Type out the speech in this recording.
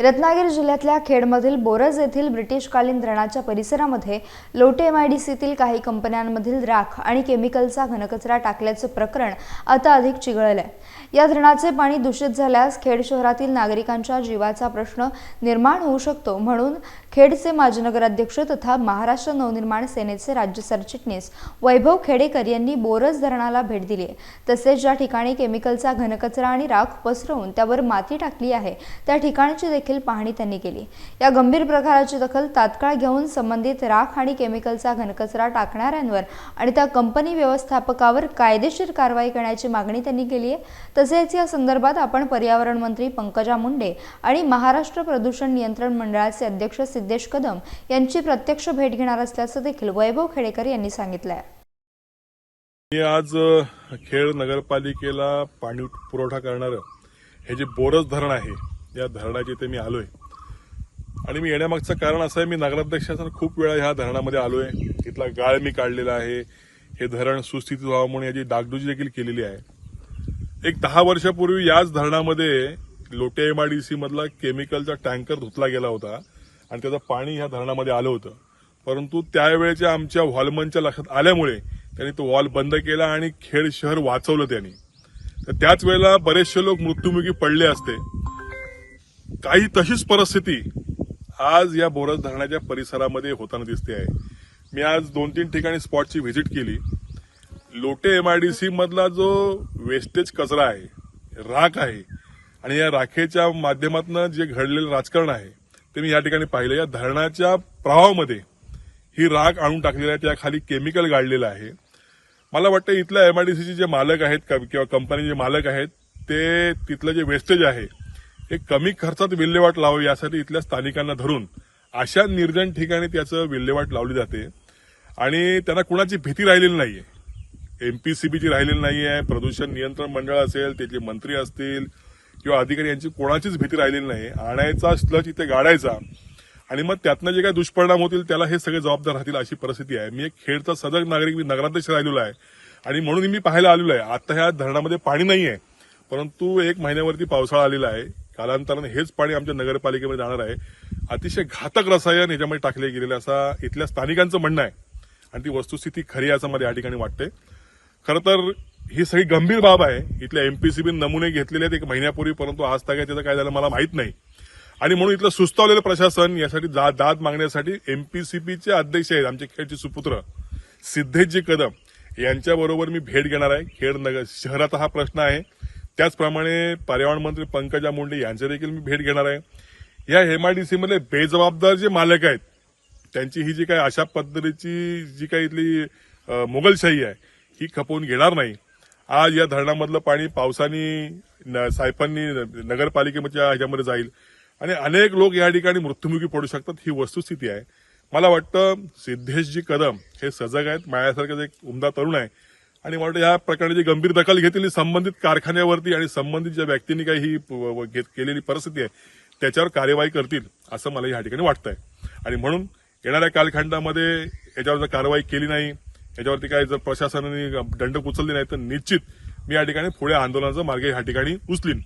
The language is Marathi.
रत्नागिरी जिल्ह्यातल्या खेडमधील बोरज येथील ब्रिटिशकालीन धरणाच्या परिसरामध्ये लोटे एम आय डी सीतील काही कंपन्यांमधील राख आणि केमिकलचा घनकचरा टाकल्याचं प्रकरण आता अधिक चिघळलं आहे या धरणाचे पाणी दूषित झाल्यास खेड शहरातील नागरिकांच्या जीवाचा प्रश्न निर्माण होऊ शकतो म्हणून खेडचे माजी नगराध्यक्ष तथा महाराष्ट्र नवनिर्माण सेनेचे राज्य सरचिटणीस वैभव खेडेकर यांनी बोरज धरणाला भेट दिली आहे. तसेच ज्या ठिकाणी केमिकलचा घनकचरा आणि राख पसरवून त्यावर माती टाकली आहे त्या ठिकाणची देखील पाहणी त्यांनी केली. या गंभीर प्रकाराची दखल तात्काळ घेऊन संबंधित राख आणि केमिकलचा घनकचरा टाकणाऱ्यांवर आणि त्या कंपनी व्यवस्थापकावर कायदेशीर कारवाई करण्याची मागणी त्यांनी केली आहे तसेच या संदर्भात आपण पर्यावरण मंत्री पंकजा मुंडे आणि महाराष्ट्र प्रदूषण नियंत्रण मंडळाचे अध्यक्ष सिद्धेश कदम यांची प्रत्यक्ष भेट घेणार असल्याचं देखील वैभव खेडेकर यांनी सांगितलं आहे मी आज खेड नगरपालिकेला पाणी पुरवठा करणारं हे जे बोरस धरण आहे या धरणाच्या इथे मी आलोय. आणि मी येण्यामागचं कारण असं आहे मी नगराध्यक्षाचा खूप वेळा ह्या धरणामध्ये आलोय. इथला गाळ मी काढलेला आहे. हे धरण सुस्थितीत व्हावं म्हणून याची डागडुजी देखील केलेली आहे. एक दहा वर्षापूर्वी याच धरणामध्ये लोटे एमआयडीसी मधला केमिकलचा टँकर धुतला गेला होता आणि त्याचं पाणी ह्या धरणामध्ये आलं होतं. परंतु त्यावेळेच्या आमच्या व्हॉलमनच्या लक्षात आल्यामुळे त्यांनी तो वॉल बंद केला आणि खेड शहर वाचवलं त्यांनी. तर त्याच वेळेला बरेचसे लोक मृत्युमुखी पडले असते. काही तशीच परिस्थिती आज या बोरस धरणाच्या परिसरामध्ये होताना दिसते आहे. मी आज दोन तीन ठिकाणी स्पॉटची व्हिजिट केली. लोटे एमआयडीसी मधला जो वेस्टेज कचरा आहे राख आहे आणि या राखेच्या माध्यमातून जे घडलेलं राजकारण आहे ते मी या ठिकाणी पाहिलं. या धरणाच्या प्रवाहामध्ये ही राख आणून टाकलेली आहे त्या खाली केमिकल गाडलेलं आहे. मला वाटतं इथल्या एमआयडीसीचे जे मालक आहेत किंवा कंपनीचे मालक आहेत ते तिथलं जे वेस्टेज आहे हे कमी खर्चात विल्हेवाट लावावी यासाठी इथल्या स्थानिकांना धरून अशा निर्जन ठिकाणी त्याचं विल्हेवाट लावली जाते. आणि त्यांना कुणाची भीती राहिलेली नाहीये. एमपीसीबीची राहिलेली नाही आहे प्रदूषण नियंत्रण मंडळ असेल त्याचे मंत्री असतील किंवा अधिकारी यांची कोणाचीच भीती राहिलेली नाही आणायचा स्लच इथे गाडायचा आणि मग त्यातनं जे काही दुष्परिणाम होतील त्याला हे सगळे जबाबदार राहतील अशी परिस्थिती आहे. मी एक खेडचा सजग नागरिक मी नगराध्यक्ष राहिलेलो आहे. आणि म्हणून मी पाहायला आलेलो आहे. आता ह्या धरणामध्ये पाणी नाही आहे परंतु एक महिन्यावरती पावसाळा आलेला आहे. कालांतराने हेच पाणी आमच्या नगरपालिकेमध्ये जाणार आहे. अतिशय घातक रसायन याच्यामध्ये टाकले गेलेले असा इथल्या स्थानिकांचं म्हणणं आहे. आणि ती वस्तुस्थिती खरी असं मला या ठिकाणी वाटते खरं तर ही सगळी गंभीर बाब आहे. इथल्या एमपीसीबी नमुने घेतलेले आहेत एक महिन्यापूर्वी परंतु आज तागाय त्याचं काय झालं मला माहीत नाही. आणि म्हणून इथलं सुस्तावलेलं प्रशासन यासाठी दाद मागण्यासाठी एमपीसीबीचे अध्यक्ष आहेत आमचे खेडचे सुपुत्र सिद्धेशजी कदम. यांच्याबरोबर मी भेट घेणार आहे. खेड नगर शहराचा हा प्रश्न आहे. त्याचप्रमाणे पर्यावरण मंत्री पंकजा मुंडे यांची देखील मी भेट घेणार आहे. या एमआयडीसीमध्ये बेजबाबदार जे मालक आहेत त्यांची ही जी काही अशा पद्धतीची जी काही इथली मुघलशाही आहे ही खपवून घेणार नाही. आज या धरणामधलं पाणी पावसानी सायफांनी नगरपालिकेमध्ये नगरपालिकेच्या ह्याच्यामध्ये जाईल. आणि अनेक लोक या ठिकाणी मृत्युमुखी पडू शकतात ही वस्तुस्थिती आहे. मला वाटतं सिद्धेशजी कदम हे सजग आहेत माझ्यासारखं एक उमदा तरुण आहे आणि मला वाटतं या प्रकरणाची गंभीर दखल घेतलेली संबंधित कारखान्यावरती आणि संबंधित ज्या व्यक्तींनी काही ही घेत- केलेली परिस्थिती आहे त्याच्यावर कार्यवाही करतील असं मला या ठिकाणी वाटतंय. आणि म्हणून येणाऱ्या कालखंडामध्ये याच्यावर जर कारवाई केली नाही याच्यावरती काय जर प्रशासनाने दंड उचलले नाही तर निश्चित मी या ठिकाणी पुढे आंदोलनाचा मार्ग या ठिकाणी उचलीन.